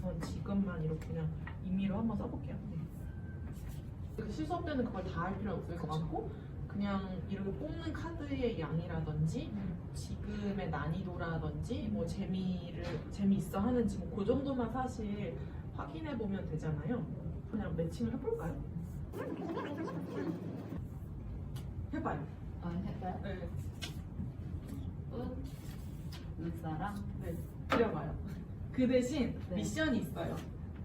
전 지금만 이렇게 그냥 임의로 한번 써볼게요. 그 실수업 때는 그걸 다 할 필요 없을 것 같고 그냥 이렇게 뽑는 카드의 양이라든지 지금의 난이도라든지 뭐 재미를 재미있어 하는지 뭐 그 정도만 사실 확인해 보면 되잖아요. 그냥 매칭을 해볼까요? 해봐요. 아, 해봐요? 네, 끝. 눈사람. 네. 그려봐요. 그 대신 네. 미션이 있어요.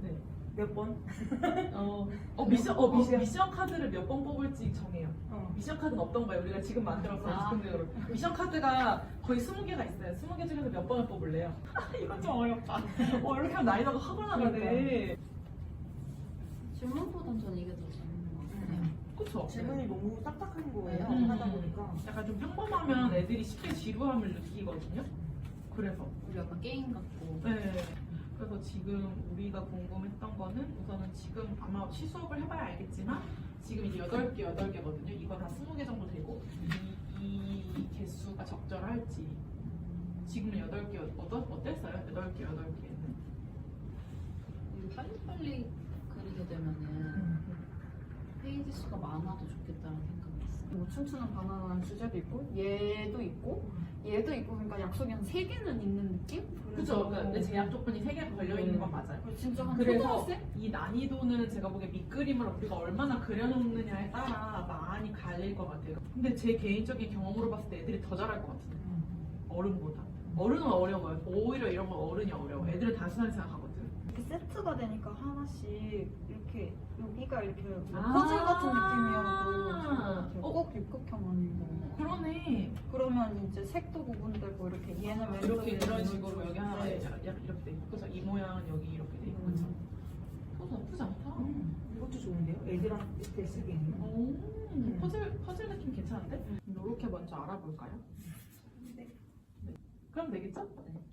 네. 몇 번? 어, 어 미션 어 미션, 미션 카드를 몇 번 뽑을지 정해요. 어. 미션 카드는 어떤 거예요? 우리가 지금 만들어서 아. 즉흥적으로 미션 카드가 거의 20개가 있어요. 20개 중에서 몇 번을 뽑을래요? 이건 좀 어렵다. 어, 이렇게 하면 난이도가 확 올라가네. 질문보단 저는 이게 더 재밌는 것 같아요. 그쵸? 질문이 너무 딱딱한 거예요. 음. 하다 보니까. 약간 좀 평범하면 애들이 쉽게 지루함을 느끼거든요. 그래서 우리 약간 게임 같고. 네. 그래서 지금 우리가 궁금했던 거는 우선은 지금 아마 시수업을 해봐야 알겠지만 지금 이제 8개, 8개거든요. 이거 다 20개 정도 되고 이, 이 개수가 적절할지 지금은 8개 어떠, 어땠어요? 8개, 8개는 이거 빨리빨리 그리게 되면은 페이지 수가 많아도 좋겠다는 생각이 있어요. 뭐 춤추는 바나나라는 주제도 있고 얘도 있고 얘도 있고 그러니까 약속이 한 세 개는 있는 느낌? 그죠? 그러니까 제약 조건이 3개가 걸려 있는 건 맞아요. 그리고 진짜 한 그래서 초등학생? 이 난이도는 제가 보기에 밑그림을 우리가 얼마나 그려놓느냐에 따라 많이 갈릴 것 같아요. 근데 제 개인적인 경험으로 봤을 때 애들이 더 잘할 것 같은데 어른보다. 어른은 어려워요. 오히려 이런 건 어른이 어려워. 애들은 단순하게 생각하거든. 이렇게 세트가 되니까 하나씩 이렇게 여기가 이렇게 뭐 아. 퍼즐 같은 느낌이어도 어. 꼭 육각형 아니고 그러네. 그러면 이제 색도 구분되고 이렇게 얘는 왼쪽에 이렇게 이런 있는 식으로 여기 하나 네. 이렇게 돼 있고 그래서 이 모양은 여기 이렇게 돼 있고 그래서 어, 나쁘지 않다. 음, 이것도 좋은데요? 애들한테 쓰기에는. 오, 퍼즐 퍼즐 느낌 괜찮은데? 이렇게 먼저 알아볼까요? 네. 그럼 되겠죠? 네.